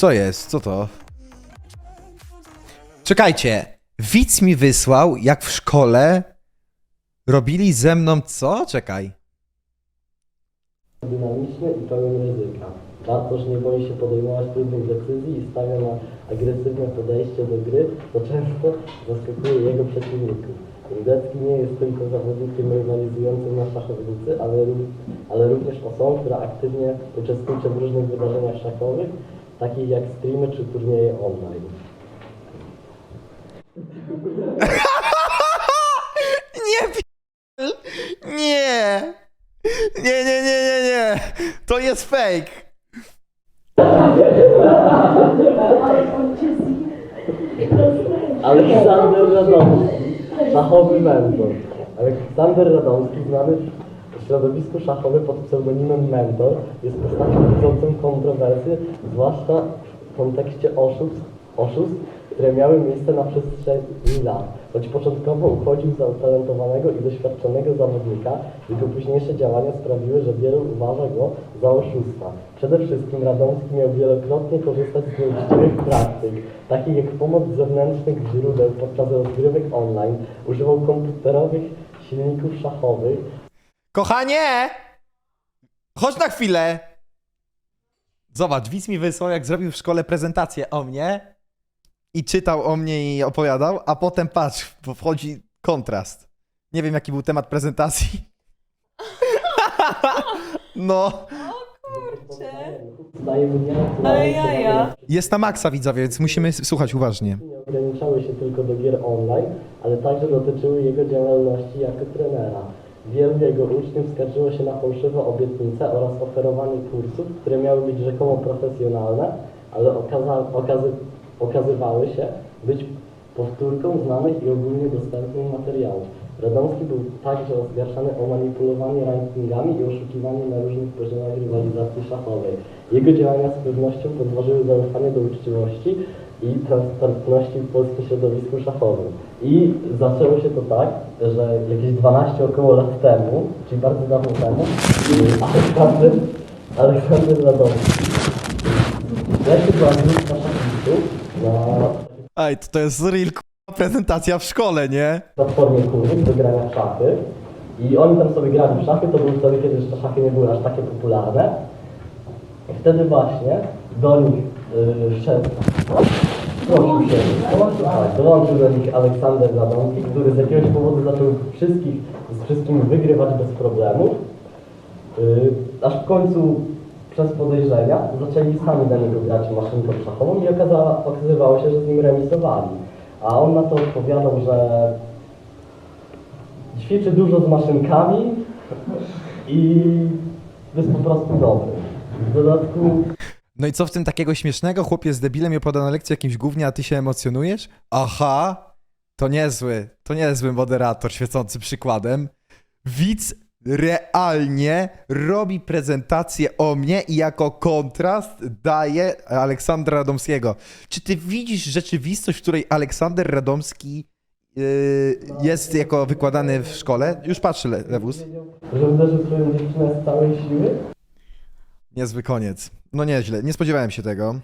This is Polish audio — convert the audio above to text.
Co jest? Co to? Czekajcie. Widz mi wysłał, jak w szkole robili ze mną co? Czekaj. dynamiczny i pełen ryzyka. Bartosz nie boi się podejmować trudnych decyzji i stawia na agresywne podejście do gry, co często zaskakuje jego przeciwników. Rudecki nie jest tylko zawodnikiem rywalizującym na szachownicy, ale, ale również osobą, która aktywnie uczestniczy w różnych wydarzeniach szachowych, takich jak streamy czy turnieje online. Nie pi- Nie! Nie, nie, nie, nie, nie! To jest fake! Aleksander Radomski, szachowy mentor. Aleksander Radomski, znany środowisku szachowym pod pseudonimem Mentor, jest postacią budzącą kontrowersje, zwłaszcza w kontekście oszustw, oszustw, które miały miejsce na przestrzeni lat. Choć początkowo uchodził za utalentowanego i doświadczonego zawodnika, jego późniejsze działania sprawiły, że wielu uważa go za oszusta. Przede wszystkim Radomski miał wielokrotnie korzystać z nieuczciwych praktyk, takich jak pomoc zewnętrznych źródeł podczas rozgrywek online, używał komputerowych silników szachowych, Kochanie! Chodź na chwilę! Zobacz, widz mi wysłał, jak zrobił w szkole prezentację o mnie i czytał o mnie i opowiadał, a potem patrz, bo wchodzi kontrast. Nie wiem, jaki był temat prezentacji. no, mu Ale jaja. jest na maksa widzowie, więc musimy słuchać uważnie. nie ograniczały się tylko do gier online, ale także dotyczyły jego działalności jako trenera. Wielu jego uczniów skarżyło się na fałszywe obietnice oraz oferowanie kursów, które miały być rzekomo profesjonalne, ale okaza- okazy- okazywały się być powtórką znanych i ogólnie dostępnych materiałów. Radomski był także oskarżany o manipulowanie rankingami i oszukiwanie na różnych poziomach rywalizacji szachowej. Jego działania z pewnością podważyły zaufanie do uczciwości i transparentności w polskim środowisku szachowym. I zaczęło się to tak, że jakieś 12 około lat temu, czyli bardzo dawno temu, Aleksander, Aleksander Radomski Leci była grupka szachistów na Ej, to, jest real prezentacja w szkole, nie? platformie kurnik do grania w szachy. I oni tam sobie grali w szachy, to był wtedy, kiedy jeszcze szachy nie były aż takie popularne. I wtedy właśnie do nich yy, szedł, prosił się, dołączył, tak, dołączył do nich Aleksander Radomski, który z jakiegoś powodu zaczął wszystkich, z wszystkimi wygrywać bez problemów. Yy, aż w końcu przez podejrzenia zaczęli sami do niego grać maszynką szachową i okaza, okazywało się, że z nim remisowali. A on na to odpowiadał, że ćwiczy dużo z maszynkami i jest po prostu dobry. W dodatku No i co w tym takiego śmiesznego? Chłopiec z debilem i opowiada na lekcji o jakimś gównie, a ty się emocjonujesz? Aha, to niezły, to niezły moderator świecący przykładem. Widz realnie robi prezentację o mnie i jako kontrast daje Aleksandra Radomskiego. Czy ty widzisz rzeczywistość, w której Aleksander Radomski yy, jest jako wykładany w szkole? Już patrzę, Le- Lewus. że uderzył swoją dziewczynę z całej siły. Niezły koniec. No nieźle, nie spodziewałem się tego.